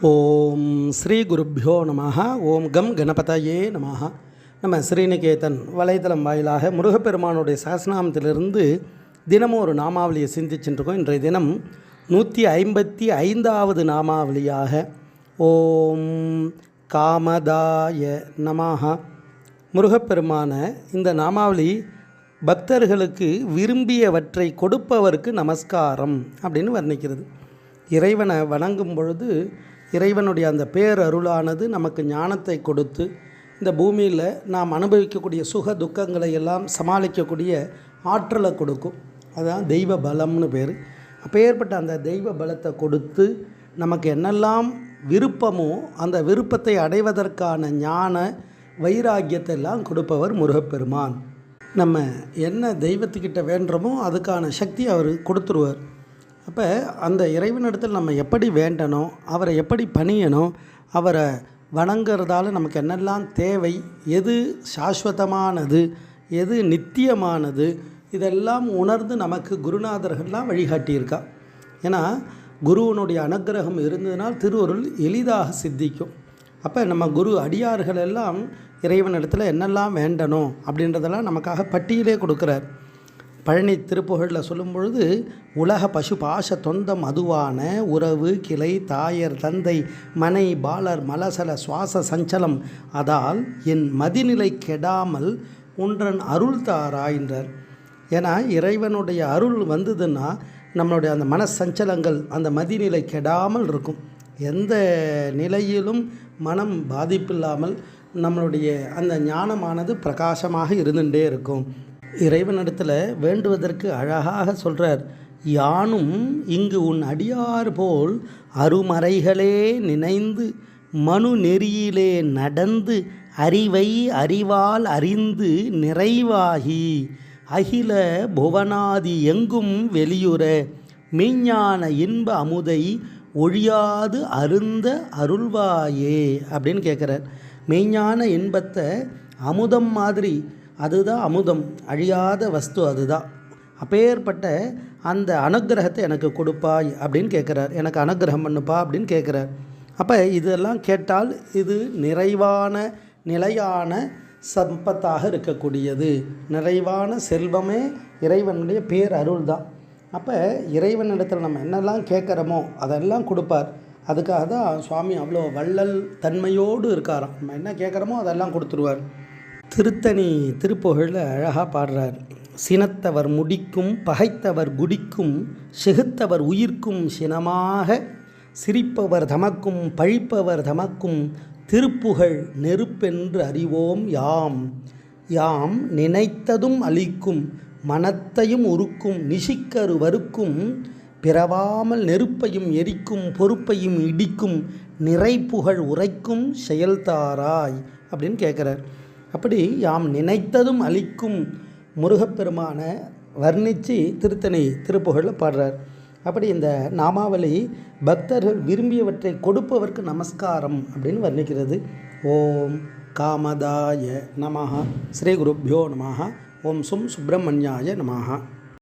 ஓம் ஸ்ரீ குருப்பியோ நம ஓம் கம் கணபதயே நம நம்ம ஸ்ரீநிகேதன் வலைத்தளம் வாயிலாக முருகப்பெருமானுடைய சாசனாமத்திலிருந்து தினமும் ஒரு நாமாவளியை சிந்திச்சுட்டுருக்கோம். இன்றைய தினம் நூற்றி ஐம்பத்தி ஐந்தாவது நாமாவளியாக ஓம் காமதாய நமஹ. முருகப்பெருமான இந்த நாமாவளி பக்தர்களுக்கு விரும்பியவற்றை கொடுப்பவருக்கு நமஸ்காரம் அப்படின்னு வர்ணிக்கிறது. இறைவனை வணங்கும் பொழுது இறைவனுடைய அந்த பேரருளானது நமக்கு ஞானத்தை கொடுத்து இந்த பூமியில் நாம் அனுபவிக்கக்கூடிய சுக துக்கங்களை எல்லாம் சமாளிக்கக்கூடிய ஆற்றலை கொடுக்கும். அதுதான் தெய்வ பலம்னு பேர். அப்பேற்பட்ட அந்த தெய்வ பலத்தை கொடுத்து நமக்கு என்னெல்லாம் விருப்பமோ அந்த விருப்பத்தை அடைவதற்கான ஞான வைராக்கியத்தை எல்லாம் கொடுப்பவர் முருகப்பெருமான். நம்ம என்ன தெய்வத்துக்கிட்ட வேண்டுறோமோ அதுக்கான சக்தி அவர் கொடுத்துருவார். அப்போ அந்த இறைவனிடத்தில் நம்ம எப்படி வேண்டணும் அவரை எப்படி பணியணும் அவரை வணங்குறதால நமக்கு என்னெல்லாம் தேவை எது சாஸ்வதமானது எது நித்தியமானது இதெல்லாம் உணர்ந்து நமக்கு குருநாதர்கள்லாம் வழிகாட்டியிருக்கா. ஏன்னா குருவனுடைய அனுக்கிரகம் இருந்ததுனால் திருவருள் எளிதாக சித்திக்கும். அப்போ நம்ம குரு அடியார்கள் எல்லாம் இறைவனிடத்தில் என்னெல்லாம் வேண்டணும் அப்படின்றதெல்லாம் நமக்காக பட்டியலே கொடுக்குறார். பழனி திருப்புகழில் சொல்லும் பொழுது உலக பசு பாச தொந்தம் அதுவான உறவு கிளை தாயர் தந்தை மனை பாலர் மலசல சுவாச சஞ்சலம். அதால் என் மதிநிலை கெடாமல் உன்றன் அருள் தாராயின்றார் ஏன்னா இறைவனுடைய அருள் வந்ததுன்னா நம்மளுடைய அந்த மனசஞ்சலங்கள் அந்த மதிநிலை கெடாமல் இருக்கும். எந்த நிலையிலும் மனம் பாதிப்பில்லாமல் நம்மளுடைய அந்த ஞானமானது பிரகாசமாக இருந்துகிட்டே இருக்கும். இறைவனிடத்தில் வேண்டுவதற்கு அழகாக சொல்கிறார் யானும் இங்கு உன் அடியார் போல் அருமறைகளே நினைந்து மனு நெறியிலே நடந்து அறிவை அறிவால் அறிந்து நிறைவாகி அகில புவனாதி எங்கும் வெளியுற மெய்ஞான இன்ப அமுதை ஒழியாது அருந்த அருள்வாயே அப்படின்னு கேட்குறார் மெய்ஞான இன்பத்தை அமுதம் மாதிரி அதுதான் அமுதம் அழியாத வஸ்து அதுதான். அப்பேற்பட்ட அந்த அனுக்கிரகத்தை எனக்கு கொடுப்பாய் அப்படின்னு கேட்குறார் எனக்கு அனுக்கிரகம் பண்ணுப்பா அப்படின்னு கேட்குறார் அப்போ இதெல்லாம் கேட்டால் இது நிறைவான நிலையான சம்பத்தாக இருக்கக்கூடியது. நிறைவான செல்வமே இறைவனுடைய பேர் அருள் தான் அப்போ இறைவன் இடத்துல நம்ம என்னெல்லாம் கேட்குறோமோ அதெல்லாம் கொடுப்பார். அதுக்காக தான் சுவாமி அவ்வளோ வள்ளல் தன்மையோடு இருக்காராம். நம்ம என்ன கேட்குறோமோ அதெல்லாம் கொடுத்துருவார். திருத்தணி திருப்புகழில் அழகாக பாடுறார். சினத்தவர் முடிக்கும் பகைத்தவர் குடிக்கும் செகுத்தவர் உயிர்க்கும் சினமாக சிரிப்பவர் தமக்கும் பழிப்பவர் தமக்கும் திருப்புகழ் நெருப்பென்று அறிவோம் யாம். யாம் நினைத்ததும் அளிக்கும் மனத்தையும் உருக்கும் நிசிக்கரு வறுக்கும் பிறவாமல் நெருப்பையும் எரிக்கும் பொறுப்பையும் இடிக்கும் நிறைப்புகழ் உரைக்கும் செயல்தாராய் அப்படின்னு கேட்குறார். அப்படி யாம் நினைத்ததும் அளிக்கும் முருகப்பெருமான வர்ணித்து திருத்தணி திருப்புகழில் பாடுறார். அப்படி இந்த நாமாவளி பக்தர்கள் விரும்பியவற்றை கொடுப்பவர்க்கு நமஸ்காரம் அப்படின்னு வர்ணிக்கிறது. ஓம் காமதாய நமஹா ஸ்ரீ குருப்பியோ நமஹா ஓம் சும் சுப்பிரமணியாய நமஹ